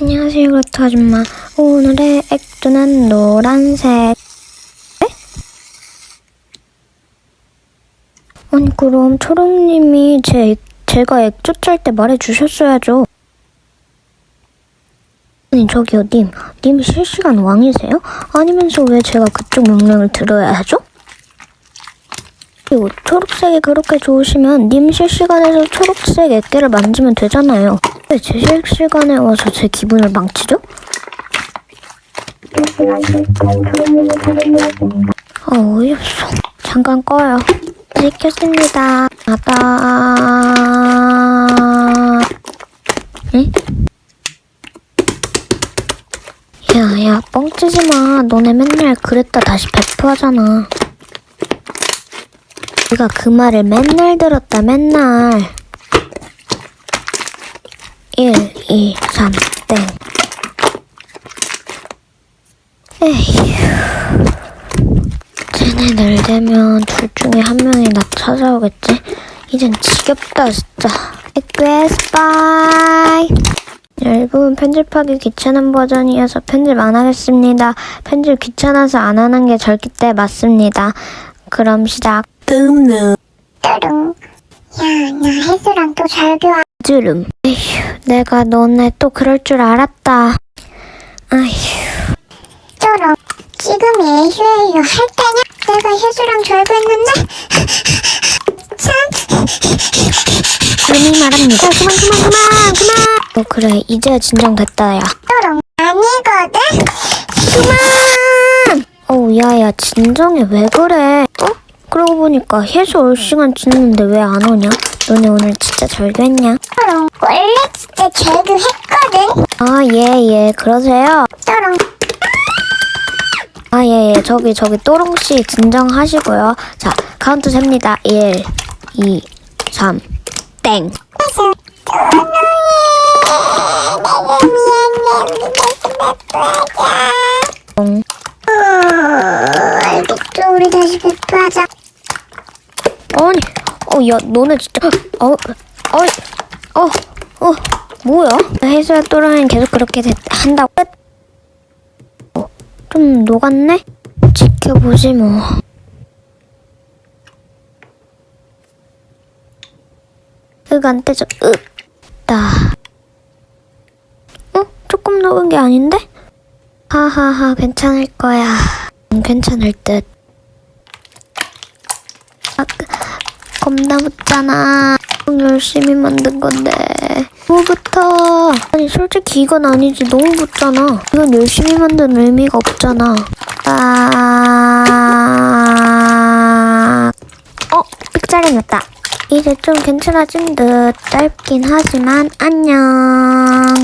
안녕하세요, 그렇다 아줌마. 오늘의 액조는 노란색. 네? 아니, 그럼 초롱님이 제, 액- 제가 액조 짤때 말해주셨어야죠. 아니, 저기요, 님. 님 실시간 왕이세요? 아니면서 왜 제가 그쪽 명령을 들어야 하죠? 그리고 초록색이 그렇게 좋으시면 님 실시간에서 초록색 액계를 만지면 되잖아요. 왜 제 실시간에 와서 제 기분을 망치죠? 아 어이없어. 잠깐 꺼요. 네 켰습니다. 아빠. 응? 야 야 뻥치지 마. 너네 맨날 그랬다 다시 베프하잖아. 내가 그 말을 맨날 들었다 맨날. 1, 2, 3, 땡. 에휴. 쟤네들 되면 둘 중에 한 명이 나 찾아오겠지? 이젠 지겹다 진짜. 바이. 여러분 편집하기 귀찮은 버전이어서 편집 안 하겠습니다. 편집 귀찮아서 안 하는 게 절기 때 맞습니다. 그럼 시작 뜸는 뚜릉. 야, 나 혜수랑 또 절교 주름. 에휴, 내가 너네 또 그럴 줄 알았다. 아휴, 쩌렁. 지금이 애휴애휴 할 때냐? 내가 혜수랑 절교했는데? 참. 주름이 말합니다. 그만, 그만, 그만, 그만. 어, 그래, 이제 진정됐다, 야. 쩌렁. 아니거든? 그만! 어우, 야, 야, 진정해. 왜 그래? 어? 그러고 보니까 해수 올 시간 지났는데 왜 안 오냐? 너네 오늘 진짜 절교했냐? 쩌렁. 원래 진짜 절교했거든? 아, 예, 예, 그러세요? 쩌렁. 아, 예, 예, 저기, 저기, 또롱씨 진정하시고요. 자, 카운트 셉니다. 1, 2, 3, 땡. 똥. 어, 알겠어. 우리 다시 베프하자. 아니, 어, 야, 너네 진짜, 어, 어이, 어, 어, 뭐야? 해수야 또랑이는 계속 그렇게 됐- 한다고? 어, 좀 녹았네? 지켜보지 뭐. 으간 떼져, 으, 따. 어? 조금 녹은 게 아닌데? 하하하, 괜찮을 거야. 음, 괜찮을 듯. 아, 그, 겁나 붙잖아. 열심히 만든 건데. 뭐부터? 아니 솔직히 이건 아니지 너무 붙잖아. 이건 열심히 만든 의미가 없잖아. 아, 어 삑자리 났다. 이제 좀 괜찮아진 듯 짧긴 하지만 안녕.